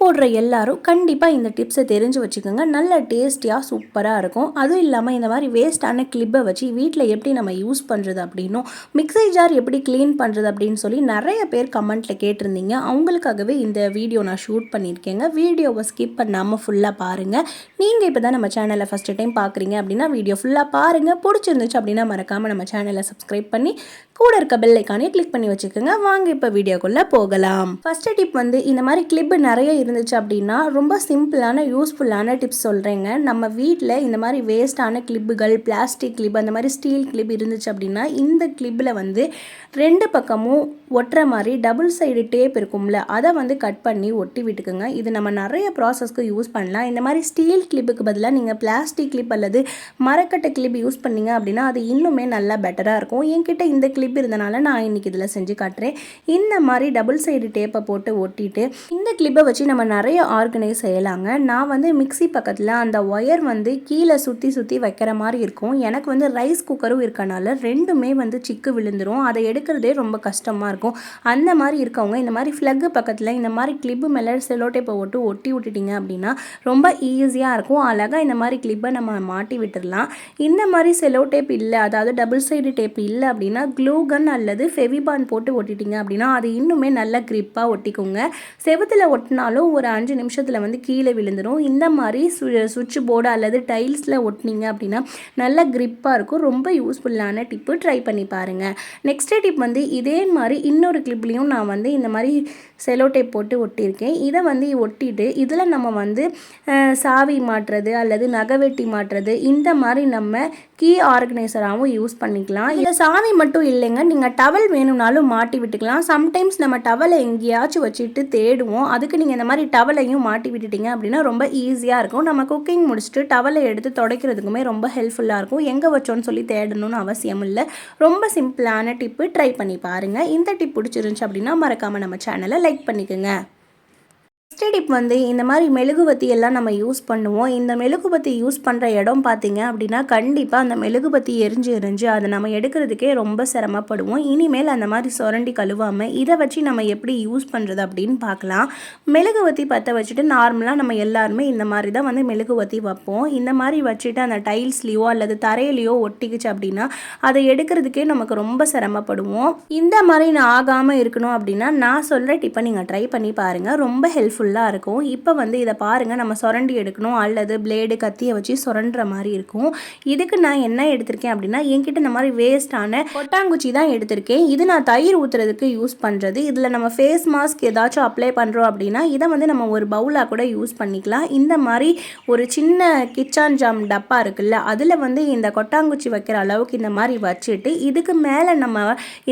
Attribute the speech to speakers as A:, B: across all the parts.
A: போடுற எல்லாரும் கண்டிப்பாக இந்த டிப்ஸை தெரிஞ்சு வச்சுக்கோங்க. நல்ல டேஸ்டியாக சூப்பராக இருக்கும். அதுவும் இல்லாமல் இந்த மாதிரி வேஸ்ட்டான கிளிப்பை வச்சு வீட்டில் எப்படி நம்ம யூஸ் பண்ணுறது அப்படின்னும் மிக்ஸி ஜார் எப்படி க்ளீன் பண்ணுறது அப்படின்னு சொல்லி நிறைய பேர் கமெண்ட்டில் கேட்டிருந்தீங்க. அவங்களுக்காகவே இந்த வீடியோ நான் ஷூட் பண்ணியிருக்கேங்க. வீடியோவை ஸ்கிப் பண்ணாமல் ஃபுல்லாக பாருங்கள் நீங்கள் இப்போ தான் நம்ம சேனலை ஃபஸ்ட்டு டைம் பார்க்குறீங்க அப்படின்னா வீடியோ ஃபுல்லாக பாருங்கள் பிடிச்சிருந்துச்சு அப்படின்னா மறக்காமல் நம்ம சேனலை சப்ஸ்கிரைப் பண்ணி கூட இருக்க பெல் ஐக்கானே கிளிக் பண்ணி வச்சுக்கோங்க. வாங்க இப்போ வீடியோக்குள்ளே போகலாம். ஃபஸ்ட்டு டிப் வந்து இந்த மாதிரி கிளிப்பு நிறைய இருந்துச்சு அப்படின்னா ரொம்ப சிம்பிளான யூஸ்ஃபுல்லான டிப்ஸ் சொல்கிறேங்க நம்ம வீட்டில் இந்த மாதிரி வேஸ்டான கிளிப்புகள் பிளாஸ்டிக் கிளிப் அந்த மாதிரி ஸ்டீல் கிளிப் இருந்துச்சு அப்படின்னா இந்த கிளிப்பில் வந்து ரெண்டு பக்கமும் ஒட்டுற மாதிரி டபுள் சைடு டேப் இருக்கும்ல அதை வந்து கட் பண்ணி ஒட்டி விட்டுக்குங்க. இது நம்ம நிறைய ப்ராசஸ்க்கு யூஸ் பண்ணலாம். இந்த மாதிரி ஸ்டீல் கிளிப்புக்கு பதிலாக நீங்கள் பிளாஸ்டிக் கிளிப் அல்லது மரக்கட்டை கிளிப் யூஸ் பண்ணிங்க அப்படின்னா அது இன்னுமே நல்லா பெட்டராக இருக்கும். என்கிட்ட இந்த கிளிப் இருந்தனால நான் இன்னைக்கு இதில் செஞ்சு காட்டுறேன். இந்த மாதிரி டபுள் சைடு டேப்பை போட்டு ஒட்டிட்டு இந்த கிளிப்பை வச்சு நம்ம நிறைய ஆர்கனைஸ் செய்யலாங்க. நான் வந்து மிக்சி பக்கத்தில் அந்த ஒயர் வந்து கீழே சுற்றி சுற்றி வைக்கிற மாதிரி இருக்கும். எனக்கு வந்து ரைஸ் குக்கரும் இருக்கனால ரெண்டுமே வந்து சிக்கு விழுந்துரும். அதை எடுக்கிறதே ரொம்ப கஷ்டமாக இருக்கும். அந்த மாதிரி இருக்கவங்க இந்த மாதிரி ஃப்ளக்கு பக்கத்தில் இந்த மாதிரி கிளிப்பு மேலே செலோட்டேப்பை போட்டு ஒட்டி விட்டுட்டிங்க அப்படின்னா ரொம்ப ஈஸியாக இருக்கும். அழகாக இந்த மாதிரி கிளிப்பை நம்ம மாட்டி விட்டுடலாம் இந்த மாதிரி செலோ டேப் இல்லை அதாவது டபுள் சைடு டேப் இல்லை அப்படின்னா க்ளூகன் அல்லது ஃபெவிபான் போட்டு ஒட்டிட்டீங்க அப்படின்னா அது இன்னுமே நல்ல க்ரிப்பாக ஒட்டிக்கோங்க. செவத்தில் ஒட்டினாலும் ஒரு அஞ்சு நிமிஷத்தில் வந்து கீழே விழுந்துடும் இந்த மாதிரி சு சுவிட்ச் போர்டு அல்லது டைல்ஸில் ஒட்டினீங்க அப்படின்னா நல்ல க்ரிப்பாக இருக்கும். ரொம்ப யூஸ்ஃபுல்லான டிப்பு ட்ரை பண்ணி பாருங்கள் நெக்ஸ்ட் டிப் வந்து இதே மாதிரி இன்னொரு கிளிப்லேயும் நான் வந்து இந்த மாதிரி செலோ டேப் போட்டு ஒட்டியிருக்கேன். இதை வந்து ஒட்டிட்டு இதில் நம்ம வந்து சாவி மாட்டுறது அல்லது நகை வெட்டி மாட்டுறது இந்த மாதிரி நம்ம கீ ஆர்கனைசராகவும் யூஸ் பண்ணிக்கலாம். இந்த சாவி மட்டும் இல்லைங்க. நீங்கள் டவல் வேணும்னாலும் மாட்டி விட்டுக்கலாம். சம்டைம்ஸ் நம்ம டவலை எங்கேயாச்சும் வச்சுட்டு தேடுவோம். அதுக்கு நீங்கள் இந்த மாதிரி டவலையும் மாட்டி விட்டுட்டிங்க அப்படின்னா ரொம்ப ஈஸியாக இருக்கும். நம்ம குக்கிங் முடிச்சுட்டு டவலை எடுத்து துடைக்கிறதுக்குமே ரொம்ப ஹெல்ப்ஃபுல்லாக இருக்கும். எங்கே வச்சோன்னு சொல்லி தேடணும்னு அவசியம் இல்லை. ரொம்ப சிம்பிளான டிப்பு ட்ரை பண்ணி பாருங்கள் இந்த டிப் பிடிச்சிருந்துச்சு அப்படின்னா மறக்காமல் நம்ம சேனலை லைக் பண்ணிக்கோங்க. நெக்ஸ்ட் டிப் வந்து இந்த மாதிரி மெழுகுபத்தி எல்லாம் நம்ம யூஸ் பண்ணுவோம். இந்த மெழுகுபத்தி யூஸ் பண்ணுற இடம் பார்த்தீங்க அப்படின்னா கண்டிப்பாக அந்த மெழுகுபத்தி எரிஞ்சு எரிஞ்சு அதை நம்ம எடுக்கிறதுக்கே ரொம்ப சிரமப்படுவோம். இனிமேல் அந்த மாதிரி சுரண்டி கழுவாமல் இதை வச்சு நம்ம எப்படி யூஸ் பண்ணுறது அப்படின்னு பார்க்கலாம் மெழுகுவத்தி பற்ற வச்சுட்டு நார்மலாக நம்ம எல்லாருமே இந்த மாதிரி தான் வந்து மெழுகுவத்தி வைப்போம். இந்த மாதிரி வச்சுட்டு அந்த டைல்ஸ்லேயோ அல்லது தரையிலையோ ஒட்டிக்கிச்சு அப்படின்னா அதை எடுக்கிறதுக்கே நமக்கு ரொம்ப சிரமப்படுவோம். இந்த மாதிரி நான் ஆகாமல் இருக்கணும் அப்படின்னா நான் சொல்கிற டிப்பை நீங்கள் ட்ரை பண்ணி பாருங்கள் ரொம்ப யூஸ்ஃபுல்லாக இருக்கும். இப்போ வந்து இதை பாருங்கள் நம்ம சுரண்டி எடுக்கணும் அல்லது பிளேடு கத்தியை வச்சு சுரண்டுற மாதிரி இருக்கும். இதுக்கு நான் என்ன எடுத்திருக்கேன் அப்படின்னா என்கிட்ட இந்த மாதிரி வேஸ்டான கொட்டாங்குச்சி தான் எடுத்திருக்கேன். இது நான் தயிர் ஊற்றுறதுக்கு யூஸ் பண்ணுறது இதில் நம்ம ஃபேஸ் மாஸ்க் ஏதாச்சும் அப்ளை பண்ணுறோம் அப்படின்னா இதை வந்து நம்ம ஒரு பவுலாக கூட யூஸ் பண்ணிக்கலாம். இந்த மாதிரி ஒரு சின்ன கிச்சான் ஜாம் டப்பா இருக்குல்ல அதில் வந்து இந்த கொட்டாங்குச்சி வைக்கிற அளவுக்கு இந்த மாதிரி வச்சுட்டு இதுக்கு மேலே நம்ம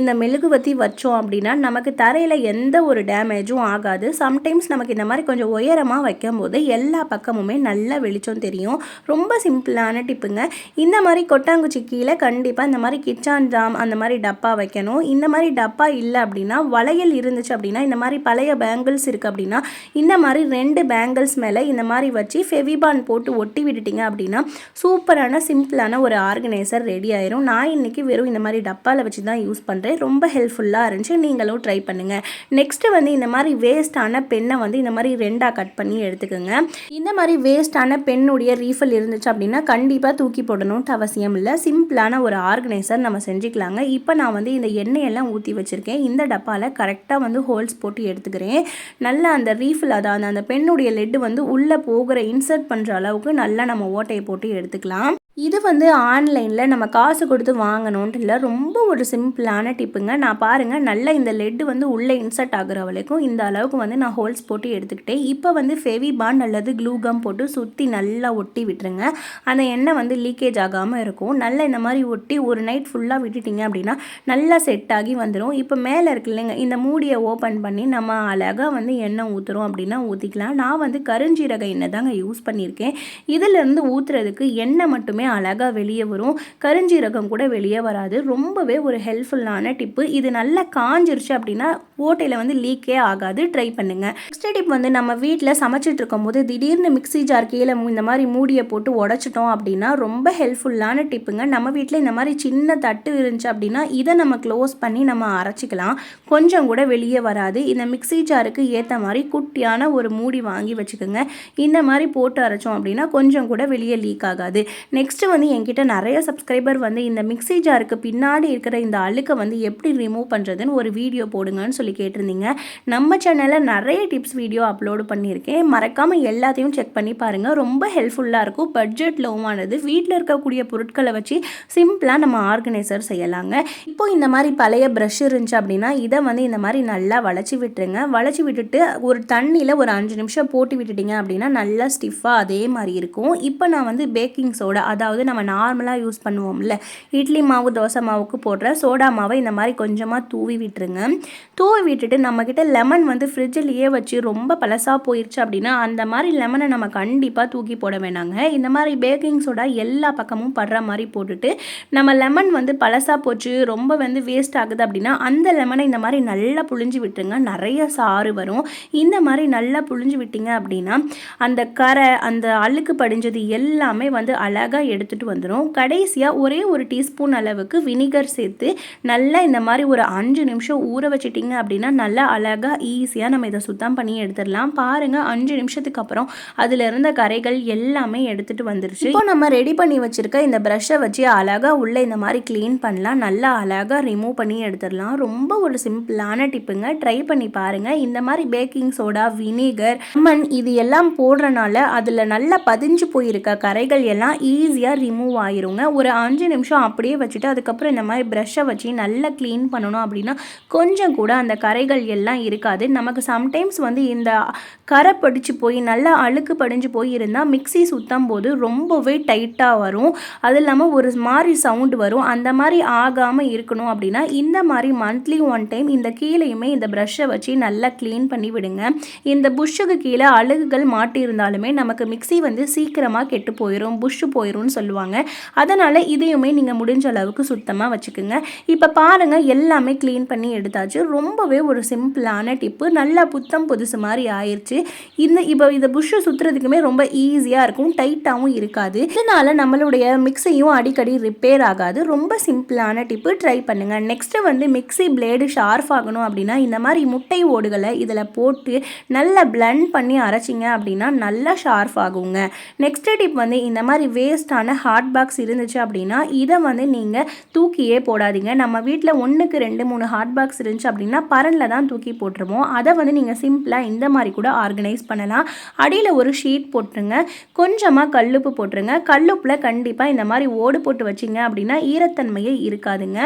A: இந்த மெழுகுவத்தி வச்சோம் அப்படின்னா நமக்கு தரையில் எந்த ஒரு டேமேஜும் ஆகாது. சம்டைம்ஸ் நமக்கு இந்த மாதிரி கொஞ்சம் உயரமாக வைக்கும்போது எல்லா பக்கமுமே நல்ல வெளிச்சம் தெரியும். ரொம்ப சிம்பிளான டிப்புங்க. இந்த மாதிரி கொட்டாங்குச்சி கீழே கண்டிப்பாக இந்த மாதிரி கிச்சான் ஜாம் அந்த மாதிரி டப்பா வைக்கணும். இந்த மாதிரி டப்பா இல்லை அப்படின்னா வளையல் இருந்துச்சு அப்படின்னா இந்த மாதிரி பழைய பேங்கிள்ஸ் இருக்குது அப்படின்னா இந்த மாதிரி ரெண்டு பேங்கிள்ஸ் மேலே இந்த மாதிரி வச்சு ஃபெவிபான் போட்டு ஒட்டி விட்டுட்டிங்க அப்படின்னா சூப்பரான சிம்பிளான ஒரு ஆர்கனைசர் ரெடி ஆயிரும். நான் இன்னைக்கு வெறும் இந்த மாதிரி டப்பாவில் வச்சு தான் யூஸ் பண்ணுறேன் ரொம்ப ஹெல்ப்ஃபுல்லாக இருந்துச்சு. நீங்களும் ட்ரை பண்ணுங்கள் நெக்ஸ்ட்டு வந்து இந்த மாதிரி வேஸ்டான பெண்ணை வந்து இந்த மாதிரி ரெண்டாக கட் பண்ணி எடுத்துக்கோங்க. இந்த மாதிரி வேஸ்டான பெண்ணுடைய ரீஃபில் இருந்துச்சு அப்படின்னா கண்டிப்பாக தூக்கி போடணும்ட்டு அவசியம் இல்லை. சிம்பிளான ஒரு ஆர்கனைசர் நம்ம செஞ்சுக்கலாங்க. இப்போ நான் வந்து இந்த எண்ணெயெல்லாம் ஊற்றி வச்சுருக்கேன். இந்த டப்பாவில் கரெக்டாக வந்து ஹோல்ஸ் போட்டு எடுத்துக்கிறேன். நல்லா அந்த ரீஃபில் அதாவது அந்த பெண்ணுடைய லெட்டு வந்து உள்ளே போகிற இன்சர்ட் பண்ணுற அளவுக்கு நல்லா நம்ம ஓட்டையை போட்டு எடுத்துக்கலாம். இது வந்து ஆன்லைனில் நம்ம காசு கொடுத்து வாங்கணுன்ட்டு இல்லை ரொம்ப ஒரு சிம்பிளான டிப்புங்க. நான் பாருங்கள் நல்லா இந்த லெட்டு வந்து உள்ளே இன்சர்ட் ஆகுற வரைக்கும் இந்த அளவுக்கு வந்து நான் ஹோல்ஸ் போட்டு எடுத்துக்கிட்டேன் இப்போ வந்து ஃபெவி பாண்ட் அல்லது க்ளூகம் போட்டு சுற்றி நல்லா ஒட்டி விட்டுருங்க. அந்த எண்ணெய் வந்து லீக்கேஜ் ஆகாமல் இருக்கும். நல்லா இந்த மாதிரி ஒட்டி ஒரு நைட் ஃபுல்லாக விட்டுட்டிங்க அப்படின்னா நல்லா செட் ஆகி வந்துடும் இப்போ மேலே இருக்கு இல்லைங்க இந்த மூடியை ஓப்பன் பண்ணி நம்ம அழகாக வந்து எண்ணெய் ஊற்றுறோம் அப்படின்னா ஊற்றிக்கலாம் நான் வந்து கருஞ்சீரக எண்ணெய் தாங்க யூஸ் பண்ணியிருக்கேன். இதிலேருந்து ஊற்றுறதுக்கு எண்ணெய் மட்டுமே அழகாக வெளியே வரும். கருஞ்சீரகம் கூட வெளியே வராது. ரொம்பவே ஒரு ஹெல்ப்ஃபுல்லான டிப்பு இது நல்லா காஞ்சிருச்சு அப்படின்னா ஓட்டையில் வந்து லீக்கே ஆகாது. ட்ரை பண்ணுங்கள் நெக்ஸ்ட் டிப் வந்து நம்ம வீட்டில் சமைச்சிட்டு இருக்கும்போது திடீர்னு மிக்ஸி ஜார் கீழே இந்த மாதிரி மூடியை போட்டு உடச்சிட்டோம் அப்படின்னா ரொம்ப ஹெல்ப்ஃபுல்லான டிப்புங்க நம்ம வீட்டில் இந்த மாதிரி சின்ன தட்டு இருந்துச்சு அப்படின்னா இதை நம்ம க்ளோஸ் பண்ணி நம்ம அரைச்சிக்கலாம். கொஞ்சம் கூட வெளியே வராது. இந்த மிக்ஸி ஜாருக்கு ஏற்ற மாதிரி குட்டியான ஒரு மூடி வாங்கி வச்சுக்கோங்க. இந்த மாதிரி போட்டு அரைச்சோம் அப்படின்னா கொஞ்சம் கூட வெளியே லீக் ஆகாது. நெக்ஸ்ட்டு வந்து என்கிட்ட நிறைய சப்ஸ்கிரைபர் வந்து இந்த மிக்ஸி ஜாருக்கு பின்னாடி இருக்கிற இந்த அழுக்கை வந்து எப்படி ரிமூவ் பண்ணுறதுன்னு ஒரு வீடியோ போடுங்கன்னு சொல்லி கேட்டிருந்தீங்க. நம்ம சேனலில் நிறைய டிப்ஸ் வீடியோ அப்லோடு பண்ணியிருக்கேன். மறக்காமல் எல்லாத்தையும் செக் பண்ணி பாருங்கள் ரொம்ப ஹெல்ப்ஃபுல்லாக இருக்கும். பட்ஜெட் லோவானது வீட்டில் இருக்கக்கூடிய பொருட்களை வச்சு சிம்பிளாக நம்ம ஆர்கனைசர் செய்யலாங்க. இப்போ இந்த மாதிரி பழைய ப்ரஷ் இருந்துச்சு அப்படின்னா இதை வந்து இந்த மாதிரி நல்லா வளைச்சி விட்டுருங்க. வளைச்சி விட்டுட்டு ஒரு தண்ணியில் ஒரு அஞ்சு நிமிஷம் போட்டு விட்டுட்டீங்க அப்படின்னா நல்லா ஸ்டிஃபாக அதே மாதிரி இருக்கும். இப்போ நான் வந்து பேக்கிங் சோடா அதாவது நம்ம நார்மலாக யூஸ் பண்ணுவோம்ல இட்லி மாவு தோசை மாவுக்கு போடுற சோடா மாவை இந்த மாதிரி கொஞ்சமாக தூவி விட்டுருங்க. தூவி விட்டுட்டு நம்மக்கிட்ட லெமன் வந்து ஃப்ரிட்ஜிலேயே வச்சு ரொம்ப பழசாக போயிடுச்சு அப்படின்னா அந்த மாதிரி லெமனை நம்ம கண்டிப்பாக தூக்கி போட வேணாங்க. இந்த மாதிரி பேக்கிங் சோடா எல்லா பக்கமும் படுற மாதிரி போட்டுட்டு நம்ம லெமன் வந்து பழசாக போச்சு ரொம்ப வந்து வேஸ்ட் ஆகுது அப்படின்னா அந்த லெமனை இந்த மாதிரி நல்லா புழிஞ்சு விட்டுருங்க. நிறைய சாறு வரும். இந்த மாதிரி நல்லா புழிஞ்சு விட்டீங்க அப்படின்னா அந்த கரை அந்த அழுக்கு படிஞ்சது எல்லாமே வந்து அழகாக எடுத்துகிட்டு வந்துடும் கடைசியாக ஒரே ஒரு டீஸ்பூன் அளவுக்கு வினிகர் சேர்த்து நல்லா இந்த மாதிரி ஒரு அஞ்சு நிமிஷம் ஊற வச்சிட்டிங்க அப்படின்னா நல்லா அழகாக ஈஸியாக நம்ம இதை சுத்தம் பண்ணி எடுத்துடலாம். பாருங்கள் அஞ்சு நிமிஷத்துக்கு அப்புறம் அதில் இருந்த கரைகள் எல்லாமே எடுத்துகிட்டு வந்துருச்சு. இப்போ நம்ம ரெடி பண்ணி வச்சுருக்க இந்த ப்ரஷ்ஷை வச்சு அழகாக உள்ளே இந்த மாதிரி க்ளீன் பண்ணலாம். நல்லா அழகாக ரிமூவ் பண்ணி எடுத்துடலாம். ரொம்ப ஒரு சிம்பிளான டிப்புங்க ட்ரை பண்ணி பாருங்கள் இந்த மாதிரி பேக்கிங் சோடா வினிகர் லெமன் இது எல்லாம் போடுறனால அதில் நல்லா பதிஞ்சு போயிருக்க கரைகள் எல்லாம் ஈஸியாக ரிமூவ் ஆயிருங்க. ஒரு அஞ்சு நிமிஷம் அப்படியே வச்சுட்டு அதுக்கப்புறம் இந்த மாதிரி ப்ரஷ்ஷை வச்சு நல்லா க்ளீன் பண்ணணும் அப்படின்னா கொஞ்சம் கூட அந்த கரைகள் எல்லாம் இருக்காது. நமக்கு சம்டைம்ஸ் வந்து இந்த கரை படிச்சு போய் நல்லா அழுக்கு படிஞ்சு போய் இருந்தால் மிக்ஸி சுத்தம் போது ரொம்பவே டைட்டாக வரும். அது இல்லாமல் ஒரு மாதிரி சவுண்டு வரும். அந்த மாதிரி ஆகாமல் இருக்கணும் அப்படின்னா இந்த மாதிரி மந்த்லி ஒன் டைம் இந்த கீழேயுமே இந்த ப்ரஷ்ஷை வச்சு நல்லா க்ளீன் பண்ணி விடுங்க. இந்த புஷ்ஷுக்கு கீழே அழுகுகள் மாட்டியிருந்தாலுமே நமக்கு மிக்ஸி வந்து சீக்கிரமாக கெட்டு போயிடும் புஷ்ஷு போயிடும்னு சொல்லுவாங்க. அதனால் இதையுமே நீங்கள் முடிஞ்ச அளவுக்கு சுத்தமாக வச்சுக்கோங்க. இப்போ பாருங்கள் எல்லாமே க்ளீன் பண்ணி எடுத்தாச்சு. ரொம்ப ரொம்பவே ஒரு சிம்பிளான டிப்பு. நல்லா புத்தம் புதுசு மாதிரி ஆயிடுச்சு இந்த இப்போ இந்த புஷ்ஷை சுற்றுறதுக்குமே ரொம்ப ஈஸியாக இருக்கும். டைட்டாகவும் இருக்காது. இதனால் நம்மளுடைய மிக்ஸியும் அடிக்கடி ரிப்பேர் ஆகாது. ரொம்ப சிம்பிளான டிப்பு. ட்ரை பண்ணுங்கள் நெக்ஸ்ட்டு வந்து மிக்ஸி பிளேடு ஷார்ப் ஆகணும் அப்படின்னா இந்த மாதிரி முட்டை ஓடுகளை இதில் போட்டு நல்லா பிளண்ட் பண்ணி அரைச்சிங்க அப்படின்னா நல்லா ஷார்ப் ஆகுங்க. நெக்ஸ்ட் டிப் வந்து இந்த மாதிரி வேஸ்டான ஹாட் பாக்ஸ் இருந்துச்சு அப்படின்னா இதை வந்து நீங்கள் தூக்கியே போடாதீங்க. நம்ம வீட்டில் ஒன்றுக்கு ரெண்டு மூணு ஹாட் பாக்ஸ் இருந்துச்சு அப்படின்னா பரனில் தான் தூக்கி போட்டுருவோம். அதை வந்து நீங்கள் சிம்பிளாக இந்த மாதிரி கூட ஆர்கனைஸ் பண்ணலாம். அடியில் ஒரு ஷீட் போட்டுருங்க. கொஞ்சமாக கல்லுப்பு போட்டுருங்க. கல்லுப்பில் கண்டிப்பாக இந்த மாதிரி ஓடு போட்டு வச்சிங்க அப்படின்னா ஈரத்தன்மையே இருக்காதுங்க.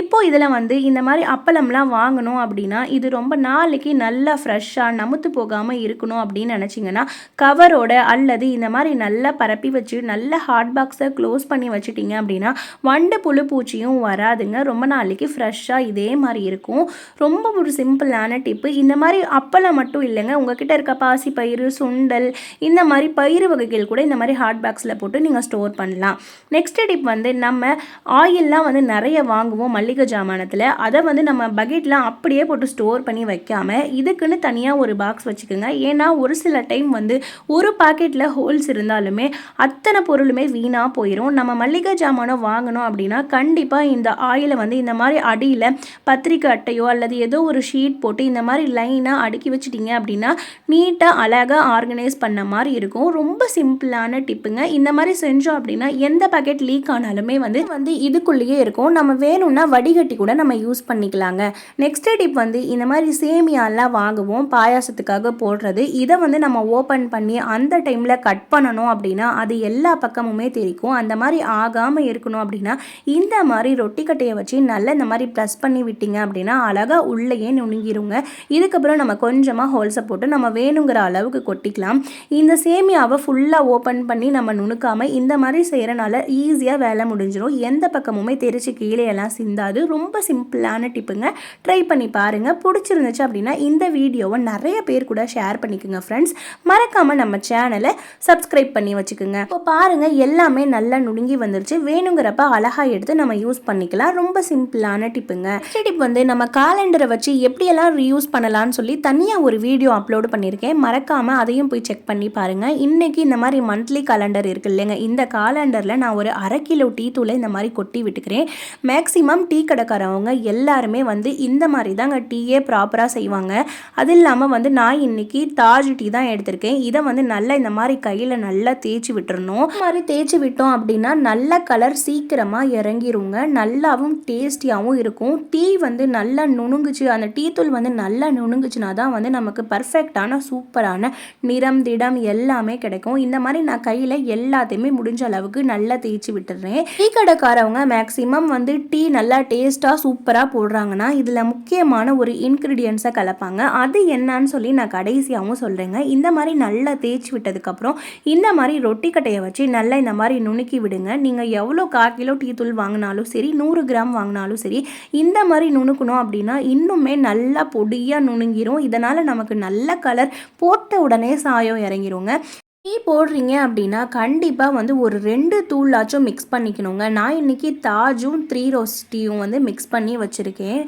A: இப்போ இதில் வந்து இந்த மாதிரி அப்பளம்லாம் வாங்கணும் அப்படின்னா இது ரொம்ப நாளைக்கு நல்லா ஃப்ரெஷ்ஷாக நமுத்து போகாமல் இருக்கணும் அப்படின்னு நினச்சிங்கன்னா கவரோட அல்லது இந்த மாதிரி நல்லா பரப்பி வச்சு நல்ல ஹாட் பாக்ஸை க்ளோஸ் பண்ணி வச்சுட்டிங்க அப்படின்னா வண்டு புழு பூச்சியும் வராதுங்க. ரொம்ப நாளைக்கு ஃப்ரெஷ்ஷாக இதே மாதிரி இருக்கும். ரொம்ப ரொம்ப ஒரு சிம்பிளான டிப்பு. இந்த மாதிரி அப்பளம் மட்டும் இல்லைங்க. உங்ககிட்ட இருக்க பாசி பயிறு சுண்டல் இந்த மாதிரி பயிறு வகைகள் கூட இந்த மாதிரி ஹாட் பாக்ஸில் போட்டு நீங்கள் ஸ்டோர் பண்ணலாம். நெக்ஸ்ட் டிப் வந்து நம்ம ஆயில்லாம் வந்து நிறைய வாங்குவோம் மல்லிகை ஜாமானத்தில். அதை வந்து நம்ம பக்கெட்லாம் அப்படியே போட்டு ஸ்டோர் பண்ணி வைக்காமல் இதுக்குன்னு தனியாக ஒரு பாக்ஸ் வச்சுக்கோங்க. ஏன்னா ஒரு சில டைம் வந்து ஒரு பாக்கெட்டில் ஹோல்ஸ் இருந்தாலுமே அத்தனை பொருளுமே வீணாக போயிடும் நம்ம மல்லிகை ஜாமானம் வாங்கணும் அப்படின்னா கண்டிப்பாக இந்த ஆயிலை வந்து இந்த மாதிரி அடியில் பத்திரிக்கை அட்டையோ அல்லது ஏதோ ஏதோ ஒரு ஷீட் போட்டு இந்த மாதிரி லைனாக அடுக்கி வச்சிட்டிங்க அப்படின்னா நீட்டாக அழகாக ஆர்கனைஸ் பண்ண மாதிரி இருக்கும். ரொம்ப சிம்பிளான டிப்புங்க. இந்த மாதிரி செஞ்சோம் அப்படின்னா எந்த பாக்கெட் லீக் ஆனாலுமே வந்து வந்து இதுக்குள்ளேயே இருக்கும். நம்ம வேணும்னா வடிகட்டி கூட நம்ம யூஸ் பண்ணிக்கலாங்க. நெக்ஸ்ட் டிப் வந்து இந்த மாதிரி சேமியாலாம் வாங்குவோம். பாயாசத்துக்காக போடுறது. இதை வந்து நம்ம ஓப்பன் பண்ணி அந்த டைமில் கட் பண்ணணும் அப்படின்னா அது எல்லா பக்கமுமே தெரிக்கும் அந்த மாதிரி ஆகாமல் இருக்கணும் அப்படின்னா இந்த மாதிரி ரொட்டி கட்டையை வச்சு நல்லா இந்த மாதிரி ப்ரெஸ் பண்ணி விட்டீங்க அப்படின்னா அழகாக உள்ள உள்ளேயே நுணுங்கிருங்க. இதுக்கப்புறம் நம்ம கொஞ்சமாக ஹோல்ஸை போட்டு நம்ம வேணுங்கிற அளவுக்கு கொட்டிக்கலாம். இந்த சேமியாவை ஃபுல்லாக ஓப்பன் பண்ணி நம்ம நுணுக்காமல் இந்த மாதிரி செய்கிறனால ஈஸியாக வேலை முடிஞ்சிடும் எந்த பக்கமுமே தெரிச்சு கீழே எல்லாம் சிந்தாது. ரொம்ப சிம்பிளான டிப்புங்க ட்ரை பண்ணி பாருங்கள் பிடிச்சிருந்துச்சு அப்படின்னா இந்த வீடியோவை நிறைய பேர் கூட ஷேர் பண்ணிக்கோங்க ஃப்ரெண்ட்ஸ் மறக்காமல் நம்ம சேனலை சப்ஸ்கிரைப் பண்ணி வச்சுக்கோங்க. இப்போ பாருங்கள் எல்லாமே நல்லா நுணுங்கி வந்துருச்சு. வேணுங்கிறப்ப அழகாக எடுத்து நம்ம யூஸ் பண்ணிக்கலாம். ரொம்ப சிம்பிளான டிப்புங்க டிப் வந்து நம்ம காலண்டரை வச்சு எப்படியெல்லாம் ரீயூஸ் பண்ணலான்னு சொல்லி தனியாக ஒரு வீடியோ அப்லோடு பண்ணியிருக்கேன். மறக்காமல் அதையும் போய் செக் பண்ணி பாருங்கள் இன்றைக்கி இந்த மாதிரி மந்த்லி காலண்டர் இருக்கு இல்லைங்க. இந்த காலண்டரில் நான் ஒரு அரை கிலோ டீ தூளை இந்த மாதிரி கொட்டி விட்டுக்கிறேன். மேக்ஸிமம் டீ கடைக்காரவங்க எல்லாருமே வந்து இந்த மாதிரி தாங்க டீயே ப்ராப்பராக செய்வாங்க. அது இல்லாமல் வந்து நான் இன்னைக்கு தாஜ் டீ தான் எடுத்திருக்கேன். இதை வந்து நல்லா இந்த மாதிரி கையில் நல்லா தேய்ச்சி விட்டுறணும். இந்த மாதிரி தேய்ச்சி விட்டோம் அப்படின்னா நல்ல கலர் சீக்கிரமாக இறங்கிருங்க. நல்லாவும் டேஸ்டியாகவும் இருக்கும். டீ வந்து நல்லா நுணுங்குச்சு அந்த டீ தூள் வந்து நல்லா நுணுங்குச்சுனா தான் வந்து நமக்கு பர்ஃபெக்டான சூப்பரான நிறம் திடம் எல்லாமே கிடைக்கும். இந்த மாதிரி நான் கையில் எல்லாத்தையுமே முடிஞ்ச அளவுக்கு நல்லா தேய்ச்சி விட்டுறேன். டீ கடைக்காரவங்க மேக்ஸிமம் வந்து டீ நல்லா டேஸ்ட்டாக சூப்பராக போடுறாங்கன்னா இதில் முக்கியமான ஒரு இன்க்ரீடியன்ஸை கலப்பாங்க. அது என்னன்னு சொல்லி நான் கடைசியாகவும் சொல்கிறேங்க இந்த மாதிரி நல்லா தேய்ச்சி விட்டதுக்கப்புறம் இந்த மாதிரி ரொட்டி கட்டையை வச்சு நல்லா இந்த மாதிரி நுணுக்கி விடுங்க. நீங்கள் எவ்வளோ கால் கிலோ டீ தூள் வாங்கினாலும் சரி நூறு கிராம் வாங்கினாலும் சரி இந்த மாதிரி நுணுக்கணும் அப்படின்னா இன்னும் நல்லா பொடியாக நுணுங்கிரும். இதனால் நமக்கு நல்ல கலர் போட்ட உடனே சாயம் இறங்கிருங்க. டீ போடுறீங்க அப்படின்னா கண்டிப்பாக வந்து ஒரு ரெண்டு தூளாச்சும் மிக்ஸ் பண்ணிக்கணுங்க. நான் இன்றைக்கி தாஜும் த்ரீ ரோஸ் டீயும் வந்து மிக்ஸ் பண்ணி வச்சுருக்கேன்.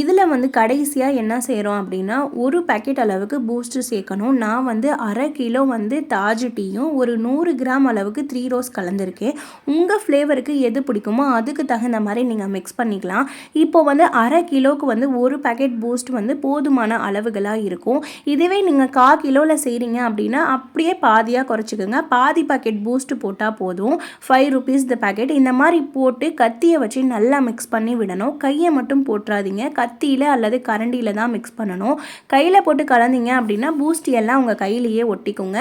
A: இதில் வந்து கடைசியாக என்ன செய்கிறோம் அப்படின்னா ஒரு பேக்கெட் அளவுக்கு பூஸ்ட்டு சேர்க்கணும். நான் வந்து அரை கிலோ வந்து தாஜ் டீயும் ஒரு நூறு கிராம் அளவுக்கு த்ரீ ரோஸ் கலந்துருக்கேன். உங்கள் ஃப்ளேவருக்கு எது பிடிக்குமோ அதுக்கு தகுந்த மாதிரி நீங்கள் மிக்ஸ் பண்ணிக்கலாம். இப்போ வந்து அரை கிலோவுக்கு வந்து ஒரு பேக்கெட் பூஸ்ட் வந்து போதுமான அளவுகளாக இருக்கும். இதுவே நீங்கள் கா கிலோவில் செய்கிறீங்க அப்படின்னா அப்படியே பாதியாக பாதியாக குறைச்சிக்கோங்க. பாதி பாக்கெட் பூஸ்ட் போட்டால் போதும். ஃபைவ் ருபீஸ் த பேக்கெட் இந்த மாதிரி போட்டு கத்தியை வச்சு நல்லா மிக்ஸ் பண்ணி விடணும். கையை மட்டும் போட்டுறாதீங்க கத்தியில் அல்லது கரண்டியில் தான் மிக்ஸ் பண்ணணும். கையில் போட்டு கலந்தீங்க அப்படின்னா பூஸ்ட் எல்லாம் உங்கள் கையிலேயே ஒட்டிக்கோங்க.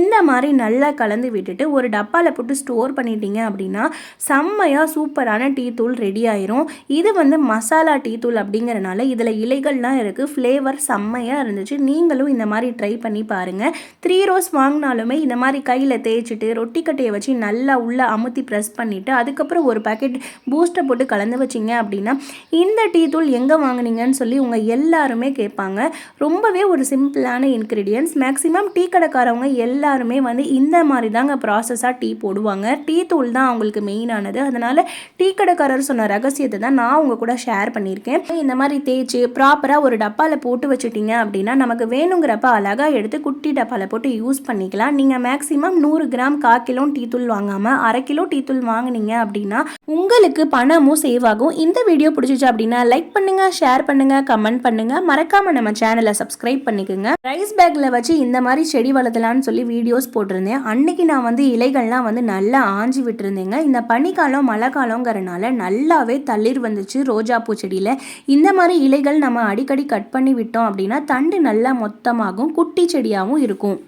A: இந்த மாதிரி நல்லா கலந்து விட்டுட்டு ஒரு டப்பாவில் போட்டு ஸ்டோர் பண்ணிட்டீங்க அப்படின்னா செம்மையாக சூப்பரான டீ தூள் ரெடி ஆயிரும். இது வந்து மசாலா டீ தூள் அப்படிங்கிறனால இதில் இலைகள்லாம் இருக்குது ஃப்ளேவர் செம்மையாக இருந்துச்சு. நீங்களும் இந்த மாதிரி ட்ரை பண்ணி பாருங்கள் த்ரீ ரோஸ் வாங்கினாலுமே இந்த மாதிரி கையில் தேய்ச்சிட்டு ரொட்டி கட்டையை வச்சு நல்லா உள்ளே அமுத்தி ப்ரெஸ் பண்ணிவிட்டு அதுக்கப்புறம் ஒரு பேக்கெட் பூஸ்ட்டை போட்டு கலந்து வச்சிங்க அப்படின்னா இந்த டீ தூள் எங்கே வாங்கினீங்கன்னு சொல்லி உங்கள் எல்லாருமே கேட்பாங்க. ரொம்பவே ஒரு சிம்பிளான இன்க்ரீடியன்ஸ் மேக்ஸிமம் டீ கடைக்காரவங்க எல்லாருமே வந்து இந்த மாதிரி தாங்க ப்ராசஸாக டீ போடுவாங்க. டீ தூள் தான் அவங்களுக்கு மெயினானது அதனால் டீ கடைக்காரர் சொன்ன ரகசியத்தை தான் நான் உங்கள் கூட ஷேர் பண்ணியிருக்கேன். இந்த மாதிரி தேய்ச்சி ப்ராப்பராக ஒரு டப்பாவில் போட்டு வச்சுட்டீங்க அப்படின்னா நமக்கு வேணுங்கிறப்ப அழகாக எடுத்து குட்டி டப்பாவில் போட்டு யூஸ் பண்ணிக்கலாம். நீங்கள் நீங்கள் மேக்ஸிமம் நூறு கிராம் கா கிலோ டீ தூள் வாங்காமல் அரை கிலோ டீ தூள் வாங்கினீங்க அப்படின்னா உங்களுக்கு பணமும் சேவ் ஆகும். இந்த வீடியோ பிடிச்சிச்சு அப்படின்னா லைக் பண்ணுங்கள் ஷேர் பண்ணுங்கள் கமெண்ட் பண்ணுங்கள் மறக்காமல் நம்ம சேனலை சப்ஸ்கிரைப் பண்ணிக்கோங்க. ரைஸ் பேக்கில் வச்சு இந்த மாதிரி செடி வளர்த்தலான்னு சொல்லி வீடியோஸ் போட்டிருந்தேன். அன்னைக்கு நான் வந்து இலைகள்லாம் வந்து நல்லா ஆஞ்சி விட்டுருந்தேங்க. இந்த பனிக்காலம் மழை காலங்கிறனால நல்லாவே தளிர் வந்துச்சு ரோஜா பூ செடியில். இந்த மாதிரி இலைகள் நம்ம அடிக்கடி கட் பண்ணி விட்டோம் அப்படின்னா தண்டு நல்லா மொத்தமாகும் குட்டி செடியாகவும் இருக்கும்.